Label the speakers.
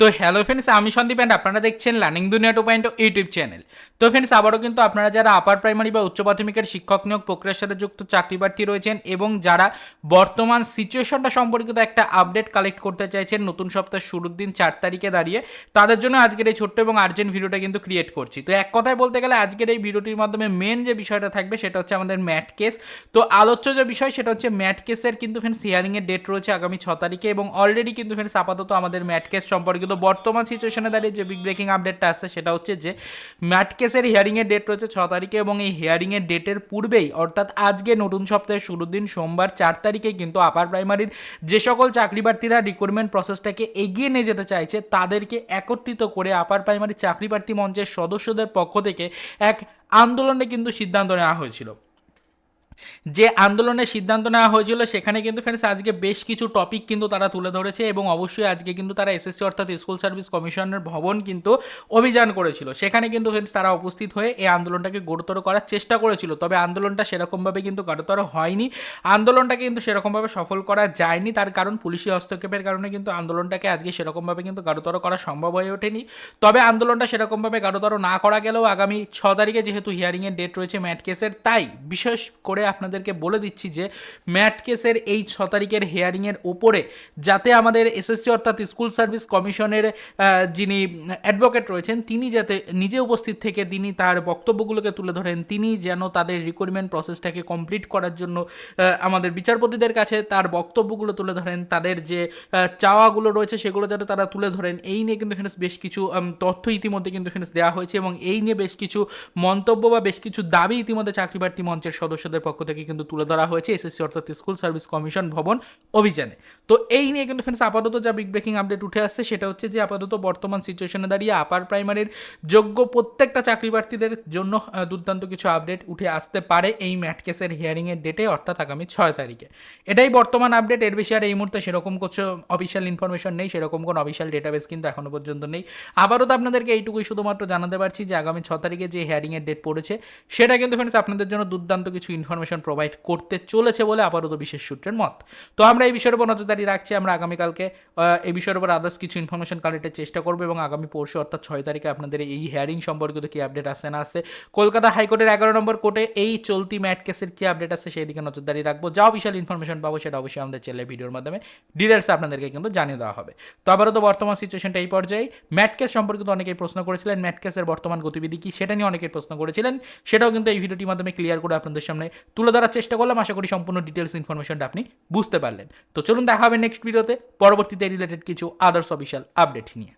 Speaker 1: তো hello friends আমি Sandeep and আপনারা দেখছেন learning Duniya two point YouTube channel তো ফ্রেন্ডস আবারও কিন্তু আপনারা যারা আপার প্রাইমারি বা উচ্চ প্রাথমিকের শিক্ষক নিয়োগ প্রক্রিয়ার সাথে যুক্ত চাকরি প্রার্থী রয়েছেন এবং যারা বর্তমান সিচুয়েশনটা সম্পর্কিত একটা আপডেট কালেক্ট করতে চাইছেন নতুন সপ্তাহের শুরুর দিন চার তারিখে দাঁড়িয়ে, তাদের জন্য আজকের এই ছোট্ট এবং আর্জেন্ট ভিডিওটা কিন্তু ক্রিয়েট করছি। তো এক কথায় বলতে গেলে আজকের এই ভিডিওটির মাধ্যমে মেন যে বিষয়টা থাকবে সেটা হচ্ছে আমাদের ম্যাট কেস তো আলোচ্য যে বিষয় সেটা হচ্ছে ম্যাট কেসের কিন্তু ফ্রেন্ডস হিয়ারিংয়ের ডেট রয়েছে আগামী ছ তারিখে এবং অলরেডি কিন্তু ফ্রেন্ডস আপাতত আমাদের ম্যাট কেস সম্পর্কিত বর্তমান সিচুয়েশনে দাঁড়িয়ে যে বিগ ব্রেকিং আপডেটটা আসছে, সেটা হচ্ছে যে ম্যাট কেসের হিয়ারিংয়ের ডেট রয়েছে ছ তারিখে এবং এই হিয়ারিংয়ের ডেটের পূর্বেই, অর্থাৎ আজকে নতুন সপ্তাহের শুরুর দিন সোমবার চার তারিখে কিন্তু আপার প্রাইমারির যে সকল চাকরি প্রার্থীরা রিক্রুটমেন্ট প্রসেসটাকে এগিয়ে নিয়ে যেতে চাইছে, তাদেরকে একত্রিত করে আপার প্রাইমারি চাকরি প্রার্থী মঞ্চের সদস্যদের পক্ষ থেকে এক আন্দোলনে কিন্তু সিদ্ধান্ত নেওয়া হয়েছিল। যে আন্দোলনের সিদ্ধান্ত নেওয়া হয়েছিল, সেখানে কিন্তু ফ্রেন্ডস আজকে বেশ কিছু টপিক কিন্তু তারা তুলে ধরেছে এবং অবশ্যই আজকে কিন্তু তারা এসএসসি অর্থাৎ স্কুল সার্ভিস কমিশনের ভবন কিন্তু অভিযান করেছিল। সেখানে কিন্তু ফ্রেন্ডস তারা উপস্থিত হয়ে এই আন্দোলনটাকে গুরুতর করার চেষ্টা করেছিল। তবে আন্দোলনটা সেরকমভাবে কিন্তু গুরুতর হয়নি। আন্দোলনটাকে কিন্তু সেরকমভাবে সফল করা যায়নি। তার কারণ পুলিশি হস্তক্ষেপের কারণে কিন্তু আন্দোলনটাকে আজকে সেরকমভাবে কিন্তু গাঢ়তর করা সম্ভব হয়ে ওঠেনি। তবে আন্দোলনটা সেরকমভাবে গাঢ়তর না করা গেলেও আগামী ছ তারিখে যেহেতু হিয়ারিংয়ের ডেট রয়েছে ম্যাট কেসের, তাই বিশেষ করে আপনাদেরকে বলে দিচ্ছি যে ম্যাট কেসের এই ছ তারিখের হিয়ারিংয়ের ওপরে যাতে আমাদের এসএসসি অর্থাৎ স্কুল সার্ভিস কমিশনের যিনি অ্যাডভোকেট রয়েছেন, তিনি যাতে নিজে উপস্থিত থেকে তিনি তার বক্তব্যগুলোকে তুলে ধরেন, তিনি যেন তাদের রিক্রুটমেন্ট প্রসেসটাকে কমপ্লিট করার জন্য আমাদের বিচারপতিদের কাছে তার বক্তব্যগুলো তুলে ধরেন, তাদের যে চাওয়াগুলো রয়েছে সেগুলো যাতে তারা তুলে ধরেন। এই নিয়ে কিন্তু ফ্রেন্ডস বেশ কিছু তথ্য ইতিমধ্যে কিন্তু ফ্রেন্ডস দেওয়া হয়েছে এবং এই নিয়ে বেশ কিছু মন্তব্য বা বেশ কিছু দাবি ইতিমধ্যে চাকরি প্রার্থী মঞ্চের সদস্যদের পক্ষ থেকে কিন্তু তুলে ধরা হয়েছে এসএসসি অর্থাৎ স্কুল সার্ভিস কমিশন ভবন অভিযানে। তো এই নিয়ে কিন্তু ফ্রেন্ডস আপাতত যা বিগ ব্রেকিং আপডেট উঠে আসছে সেটা হচ্ছে যে আপাতত বর্তমান সিচুয়েশনে দাঁড়িয়ে আপার প্রাইমারির যোগ্য প্রত্যেকটা চাকরি প্রার্থীদের জন্য দুর্দান্ত কিছু আপডেট উঠে আসতে পারে এই ম্যাট কেসের হিয়ারিংয়ের ডেটে অর্থাৎ আগামী ছয় তারিখে। এটাই বর্তমান আপডেট এর বেশি আর এই মুহূর্তে সেরকম কিছু অফিসিয়াল ইনফরমেশন নেই, সেরকম কোনো অফিসিয়াল ডেটাবেস কিন্তু এখনও পর্যন্ত নেই। আবারও তো আপনাদেরকে এইটুকুই শুধুমাত্র জানাতে পারছি যে আগামী ছ তারিখে যে হিয়ারিংয়ের ডেট পড়েছে, সেটা কিন্তু ফ্রেন্ডস আপনাদের জন্য দুর্দান্ত কিছু ইনফরমেশন প্রোভাইড করতে চলেছে বলে আপাতত বিশেষ সূত্রের মত। তো আমরা এই বিষয়ের উপর নজরদারি রাখছি। আমরা আগামীকালকে এই বিষয়ের উপর আদার্স কিছু ইনফরমেশন কালেক্টের চেষ্টা করব এবং আগামী পরশু অর্থাৎ ছয় তারিখে আপনাদের এই হিয়ারিং সম্পর্কিত কি আপডেট আসছে না আসে কলকাতা হাইকোর্টের এগারো নম্বর কোর্টে এই চলতি ম্যাট কেসের কি আপডেট আছে সেই দিকে নজরদারি রাখব। যা বিশাল ইনফরমেশন পাবো সেটা অবশ্যই আমাদের চ্যানেলের ভিডিওর মাধ্যমে ডিটেলস আপনাদেরকে কিন্তু জানিয়ে দেওয়া হবে। তো আবারও তো বর্তমান সিচুয়েশনটা এই পর্যায়ে। ম্যাট কেস সম্পর্কিত অনেকেই প্রশ্ন করেছিলেন, ম্যাট কেসের বর্তমান গতিবিধি কি? সেটা নিয়ে অনেকেই প্রশ্ন করেছিলেন। সেটাও কিন্তু এই ভিডিওটির মাধ্যমে ক্লিয়ার করে আপনাদের সামনে তুলে ধরার চেষ্টা করলাম। আশা করি সম্পূর্ণ ডিটেলস ইনফরমেশনটা আপনি বুঝতে পারলেন। তো চলুন দেখা হবে নেক্সট ভিডিওতে পরবর্তীতে রিলেটেড কিছু আদার্স অফিসিয়াল আপডেট নিয়ে।